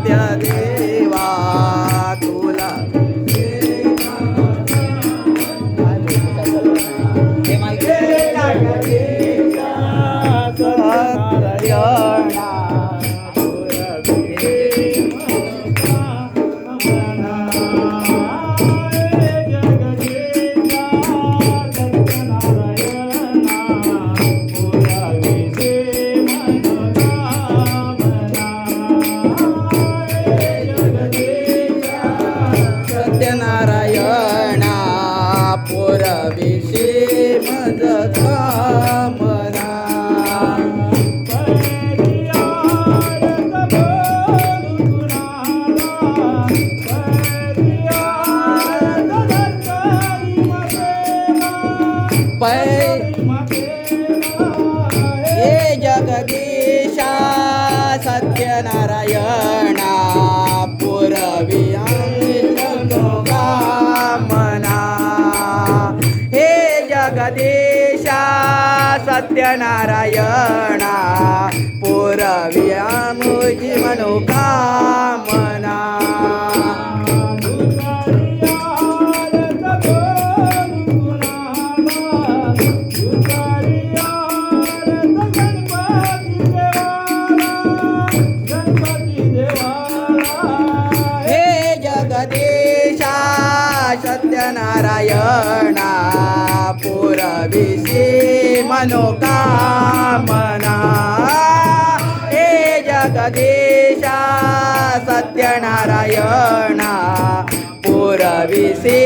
सत्य पै हे जगदीशा सत्यनारायणा पुरविया मना. हे जगदीशा सत्यनारायणा पुरविया मुजी मनोकामना सत्यनारायणा पुरविशी मनोकामना हे जगदीशा सत्यनारायणा पुरविशी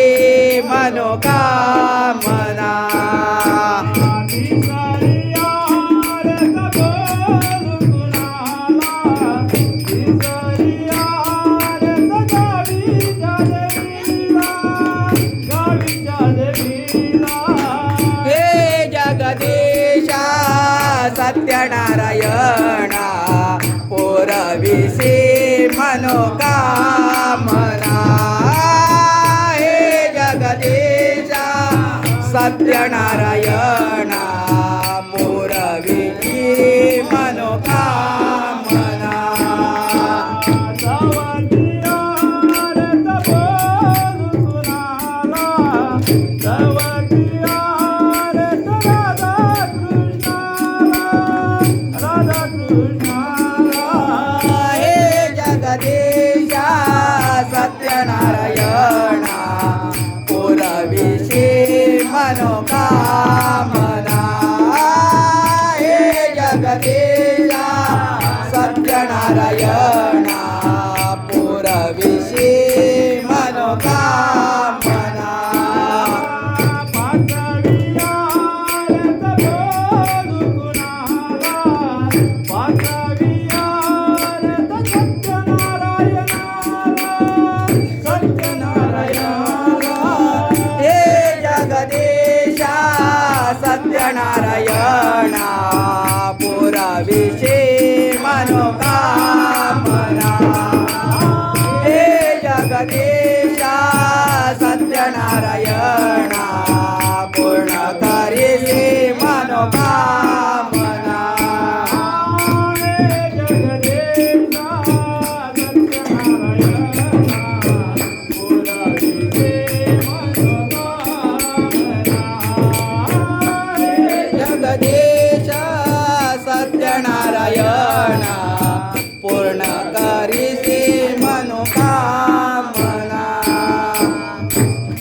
मनोकामना सत्यनारायणा पुरविशी मनोकामना. हे जगदीशा सत्यनारायणा जगदीशा सत्यनारायणा पुरविशी. पुरविशी मनोकामना. हे जगदीशा सत्यनारायण.